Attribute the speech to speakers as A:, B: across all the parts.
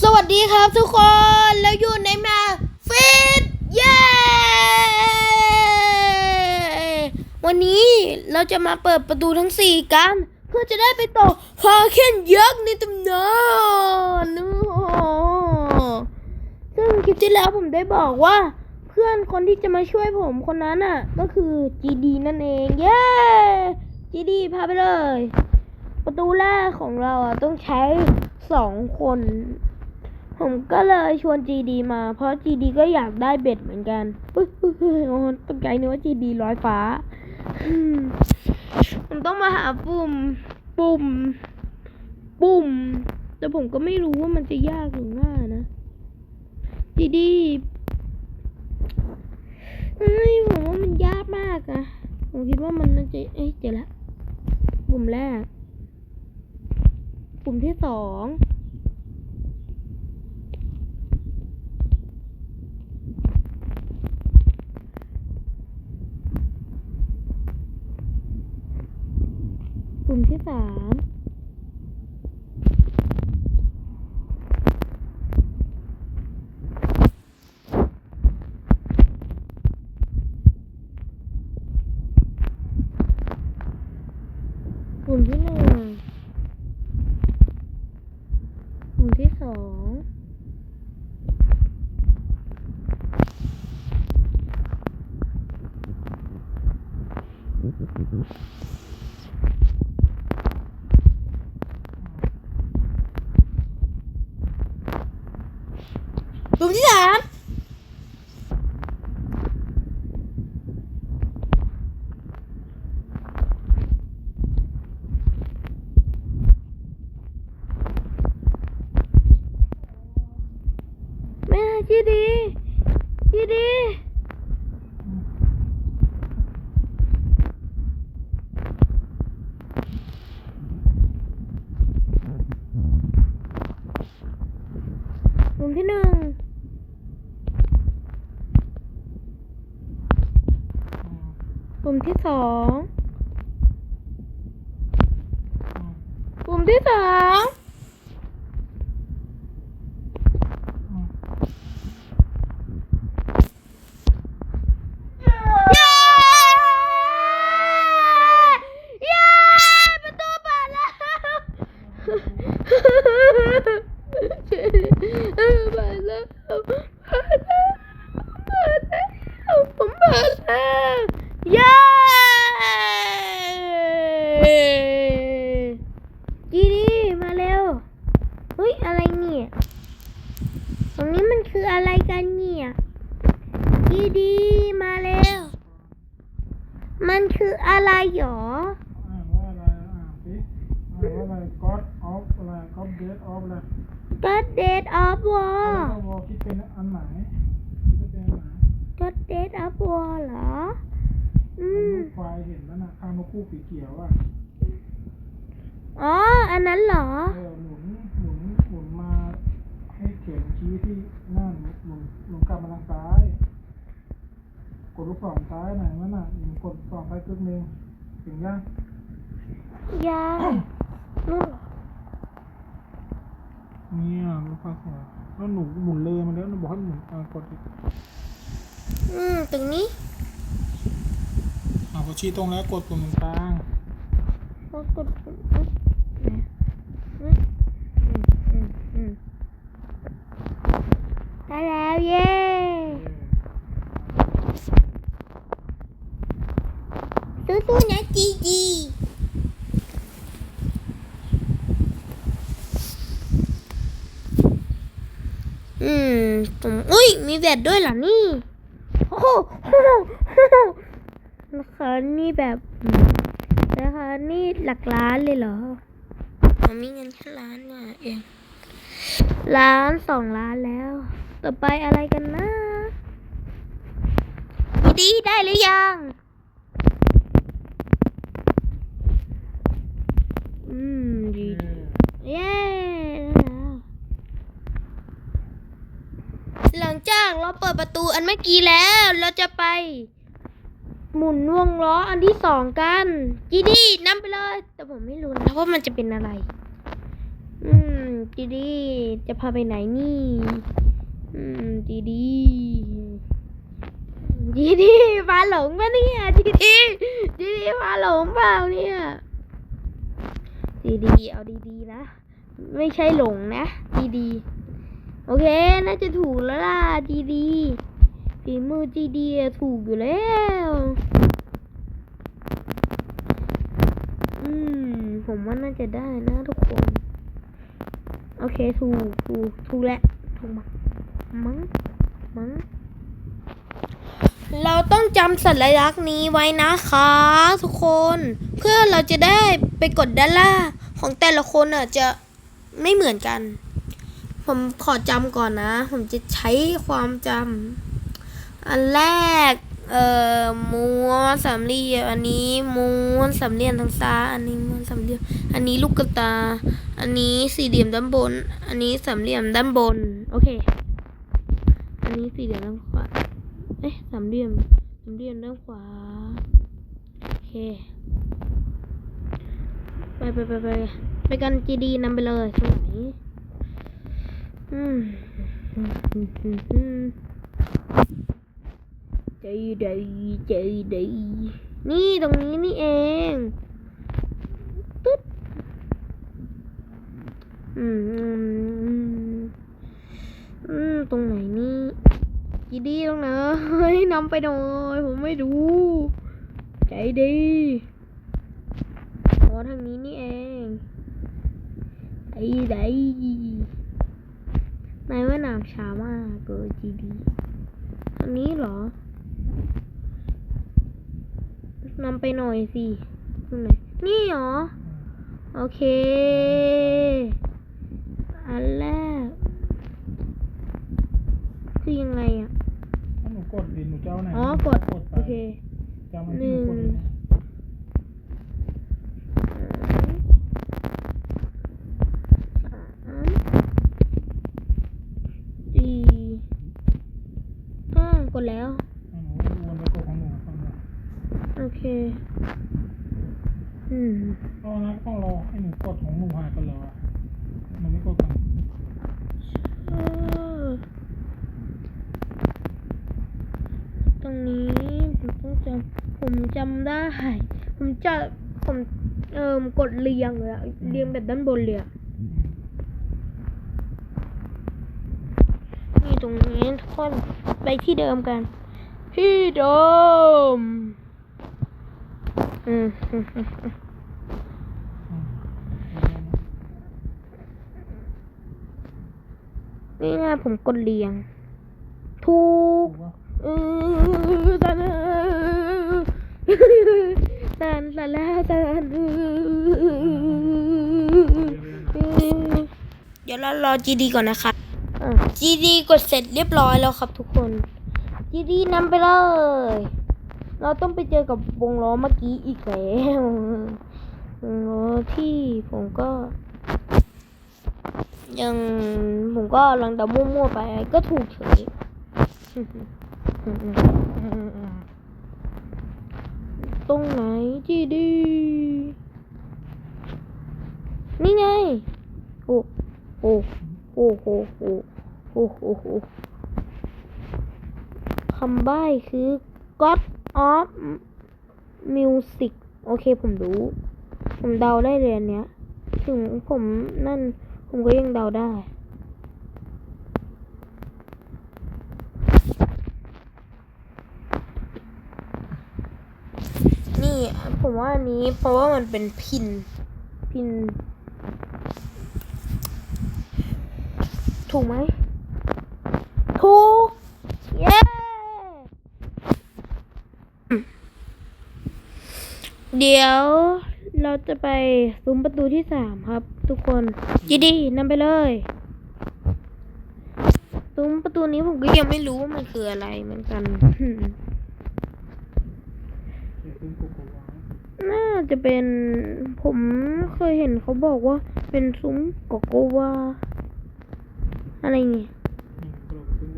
A: สวัสดีครับทุกคนแล้วอยู่ในแมปฟิตเย้วันนี้เราจะมาเปิดประตูทั้งสี่กัน เพื่อจะได้ไปต่อคาเคนยักษ์ในตำนานโอ้โหซึ่งคลิปที่แล้วผมได้บอกว่า เพื่อนคนที่จะมาช่วยผมคนนั้นอะ ก็คือ GD นั่นเอง เย้ GD พาไปเลย ประตูแรกของเราอะต้องใช้สองคน ผมก็เลยชวน GD มา เพราะ GD ก็อยากได้เบ็ดเหมือนกันอุ๊ยอุ๊ยอุ๊ยโอ้ตกใจนึกว่า GD ลอยฟ้ามผมต้องมาหาปุ่ม ปุ่ม ปุ่ม แต่ผมก็ไม่รู้ว่ามันจะยากหรือง่ายนะ GD เฮ้ยผมว่ามันยากมากอะผมคิดว่ามันน่าจะเอ้ยเจอละปุ่มแรก ปุ่มที่สองปุ่มที่สามที่หนึ่งปุ่มที่สอง ปุ่มที่สามแม่จีดีจีดี ปุ่ม ที่หนึ่งปุ่มที่สองปุ่มที่สามเย้เย้ประตูเปิดแล้ว เออเปิดแล้วเปิดแล้วเปิดแล้วผมเปิดแล้วเย้ดีดีมาเร็วเฮ้ยอะไรเนี่ยตรงนี้มันคืออะไรกันเนี่ยดีดีมาเร็ว มันคืออะไรหรอ
B: อ่านว่าอะไรอ่านสิอ่านว่าอะไร God of อะไร God Dead of อะไร
A: God Dead of
B: แล้ว
A: War
B: ก็วอคิดเป็นอันไหนคิดเป็นอันไหน
A: God Dead of War เหรอ อืม
B: ลูกควายเห็นแล้วนะข้างนกคู่สีเขียวอะ
A: อ๋อ อันนั้นเหรอ
B: เออหมุนหมุนหมุนมา ให้เข็มชี้ที่หน้าหมุนหมุนหมุนกลับมาทางซ้าย กดลูกศรซ้ายหน่อยนั่นน่ะหมุนกดสองซ้ายครึ่งหนึงถึงยัง
A: ยังนู่น เหรอ
B: เนี่ยลูกควายสวยแล้วหนูหมุนเลยมาแล้วหนูบอกให้หมุนอ่ากดอีก
A: อืมตรงนี้
B: อ่าพอชี้ตรงแล้วกดปุ่มตรงกลาง
A: ก็กดปุ่มอืมอืมอืมอืมได้แล้วเย้สู้ๆนะจีจี อืมตรงอุ้ย มีแบตด้วยเหรอนี่โอ้โหโอ้โหโอ้โหนะคะนี่แบบอืมนะคะนี่หลักล้านเลยเหรอผมมีเงินแค่ล้านเนี่ยเองล้านสองล้านแล้ว ต่อไปอะไรกันนะดีได้หรือยัง อืมดีเย้หลัง จ้ากเราเปิดประตูอันเมื่อกี้แล้ว เราจะไป หมุนวงล้ออันที่สองกัน จีดีนำไปเลย แต่ผมไม่รู้นะว่ามันจะเป็นอะไร อืม จีดี จะพาไปไหนนี่ อืม จีดีจีดีพาหลงปะเนี่ยจีดีจีดีพาหลงเปล่าเนี่ยจีดีเอาดีๆนะ ไม่ใช่หลงนะ ดีโอเค น่าจะถูกแล้วล่ะจีดีฝีมือจีดีถูกอยู่แล้ว อืม ผมว่าน่าจะได้นะทุกคน โอเค ถูก ถูก ถูกแล้วถูกมั้งมั้งมั้งเราต้องจำสัญลักษณ์นี้ไว้นะคะ ทุกคน เพื่อเราจะได้ไปกดด้านล่างของแต่ละคนอะจะไม่เหมือนกัน ผมขอจำก่อนนะ ผมจะใช้ความจำอันแรก เอ่อม้วนสามเหลี่ยมอันนี้ม้วนสามเหลี่ยมทางซ้ายอันนี้ม้วนสามเหลี่ยมอันนี้ลูกกระตา อันนี้สี่เหลี่ยมด้านบน อันนี้สามเหลี่ยมด้านบน โอเค อันนี้สี่เหลี่ยมด้านขวาเอ๊ะสามเหลี่ยมสามเหลี่ยมด้านขวาโอเคไปไปไปไปไปกันจีดีนำไปเลยสมัยอืมอื มอืมอืมอืมใจดีใจดีนี่ตรงนี้นี่เองตึ๊ดอืมอืมตรงไหนนี่จีดีตรงไหนเฮ้ยนำไปหน่อยผมไม่รู้ ใจดีอ๋อทางนี้นี่เองไอ้ได นายว่าน้ำช้ามากเกินจีดีทางนี้เหรอนำไปหน่อยสิตรงไหนนี่เหรอ โอเค อันแรก คือยังไงอะ
B: ถ้าหนูกดดิหนูจะเอาไหน
A: อ๋อกด
B: กดไป
A: โอเค
B: จำมันที่หนูกดเลยนะ
A: สามสี่ห้ากดแล้ว
B: ให้หนูวนไปกดของหนูของหนู
A: โอเค อืม
B: ก็นะต้องรอให้หนูกดของหนูหายกันเลยอะหนูไม่กดกัน
A: เออตรงนี้ผมต้องจำผม จำได้ ผมจะผมเอ่มกดเรียงเลยอะเรียงแบบด้านบนเลยอะนี่ตรงนี้ทุกคนไปที่เดิมกัน ที่เดิมอืม
B: อืม
A: นี่ไงผมกดเรียง ถูก
B: ถูกปะ
A: เออ สันสันแล้วสันเดี๋ยวเรารอ GD ก่อนนะคะ GD กดเสร็จเรียบร้อยแล้วครับทุกคน GD นำไปเลย เราต้องไปเจอกับวงล้อเมื่อกี้อีกแล้ววงล้อที่ผมก็ ยังผมก็ลังเดามั่วๆไปก็ถูกเฉย ตรงไหนจีดี นี่ไง โอ้โอ้โอ้โหโอ้โอ้โหโอ้คำใบ้คือ God of Music โอเคผมรู้ ผมเดาได้เลยอันเนี้ย ถึงผมนั่น ผมก็ยังเดาได้ นี่ ผมว่าอันนี้เพราะว่ามันเป็นพิน พิน ถูกไหม ถูก เย้ เดี๋ยวเราจะไปซุ้มประตูที่สามครับ ทุกคนยินดีนำไปเลยซุ้มประตูนี้ผมก็ยังไม่รู้ว่ามันคืออะไรเหมือนกัน
B: เดี๋ยวซื้อกดกดวาง
A: น่าจะเป็นผมเคยเห็นเขาบอกว่าเป็นซุ้มโกโกวาอะไรเงี้ย
B: นี่กดซื้อ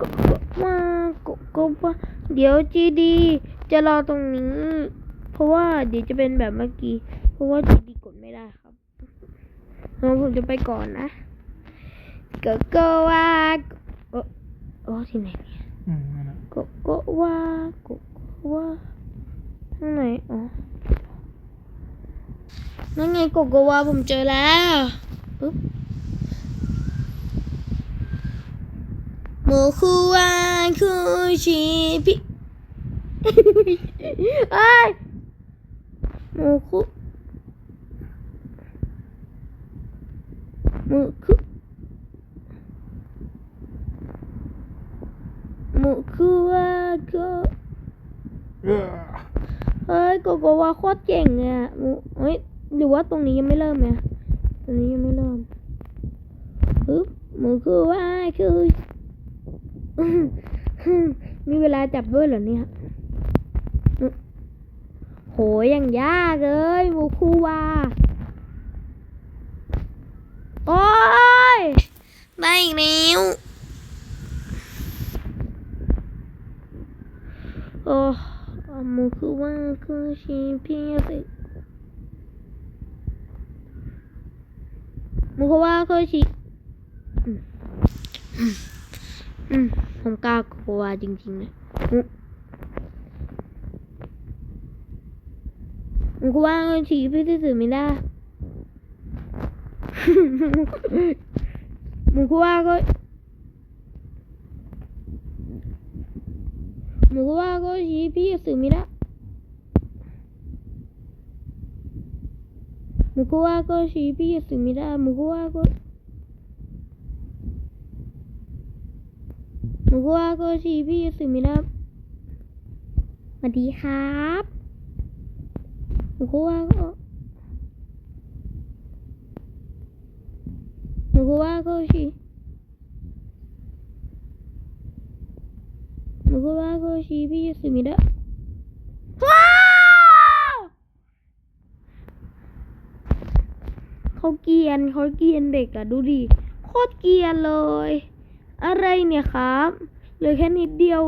B: กดวาง
A: โกโกวาโกโกวาเดี๋ยวจีดีจะรอตรงนี้ เพราะว่าเดี๋ยวจะเป็นแบบเมื่อกี้ เพราะว่าจีดีกดไม่ได้ครับงั้นผมจะไปก่อนนะโกโกวาโอ้โอ้ที่ไหนเนี่ย
B: อืมนั่นแหละ
A: โกโกวาโกโกวา ข้างไหนอ๋อนั่นไงโกโกวาผมเจอแล้วปึ๊บโมคุวาคุชิพิเอ้ยโมคุโมคุโมคุวาคุ
B: เออ
A: เฮ้ยโกโกวาโคตรเก่งเลยอะมูเฮ้ยหรือว่าตรงนี้ยังไม่เริ่มไงตรงนี้ยังไม่เริ่มปึ๊บหมูคือว่าคือมีเวลาจับด้วยเหรอเนี่ยโหยังยากเลยหมูคูวาโอ้ยได้อีกแล้วโอ้ หมูคูวาคือชีพีสิหมูคูวาคือชีอืมอืมอืมผมกล้ากลัวจริงๆนะมูหมูคูวาคือชีพีที่สื่อไม่ได้ มูคูวาก็หมูว่าก็ชี้พี่สื่อว่าก็ ชี้พี่สื่อไม่ได้หมูว่าก็หมูว่าก็ชี้พี่สื่อไม่ได้สวัสดีครับหมูว่าก็หมูว่าก็ชี้ 12ミラ。わเขาเกียนเขาเกียนเด็กอะดูดิ โคตรเกียนเลย อะไรเนี่ยครับเหลือแค่นิดเดียว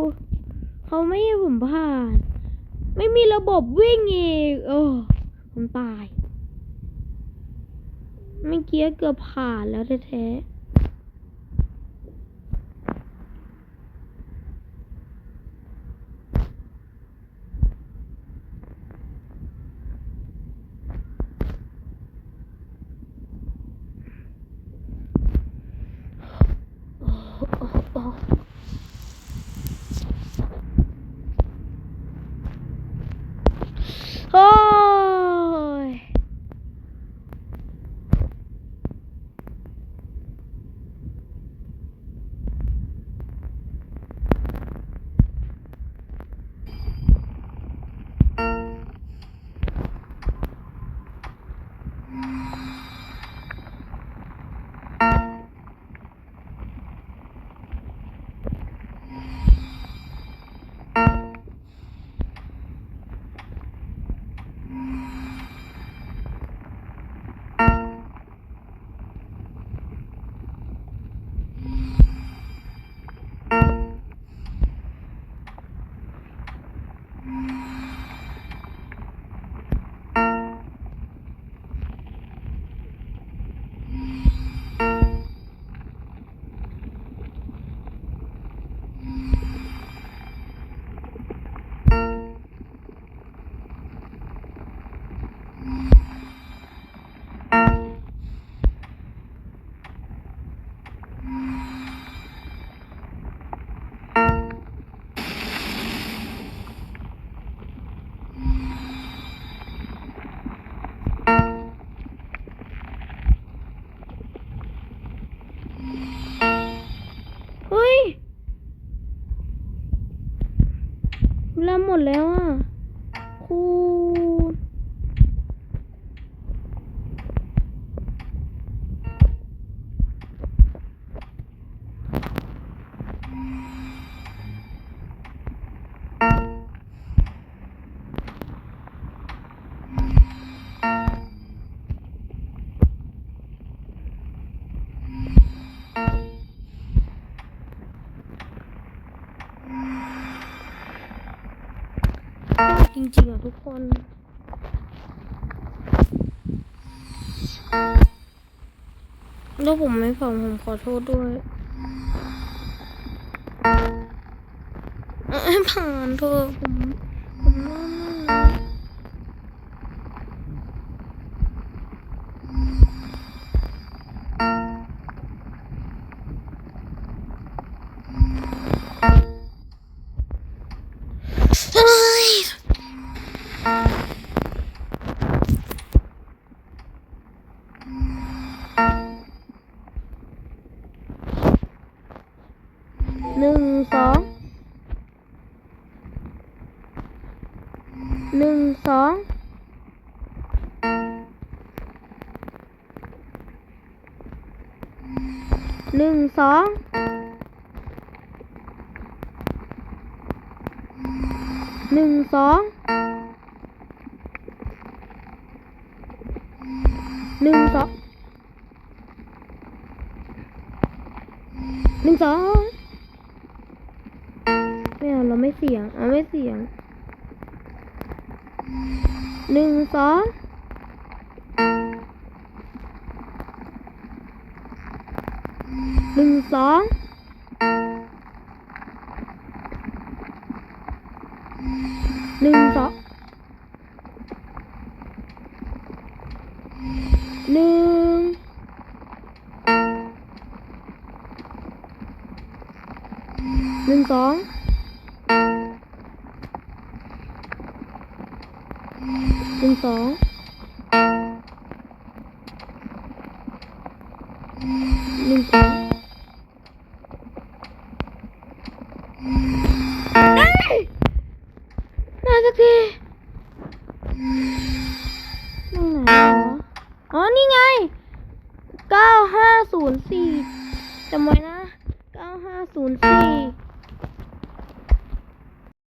A: เขาไม่ให้ผมผ่าน ไม่มีระบบวิ่งอีก โอ้ผมตาย ไม่เกี้ยเกือบผ่านแล้วแท้ๆ หมดแล้วอะ ริงๆอะทุกคนถ้าผมไม่ฟังผมขอโทษด้วยผ่านเถอะผม หนึ่งสองหนึ่งสองหนึ่งสองหนึ่งสอง ไม่เสียง เอาไม่เสียง หนึ่งสองหนึ่งสองหนึ่งสอง หนึ่งส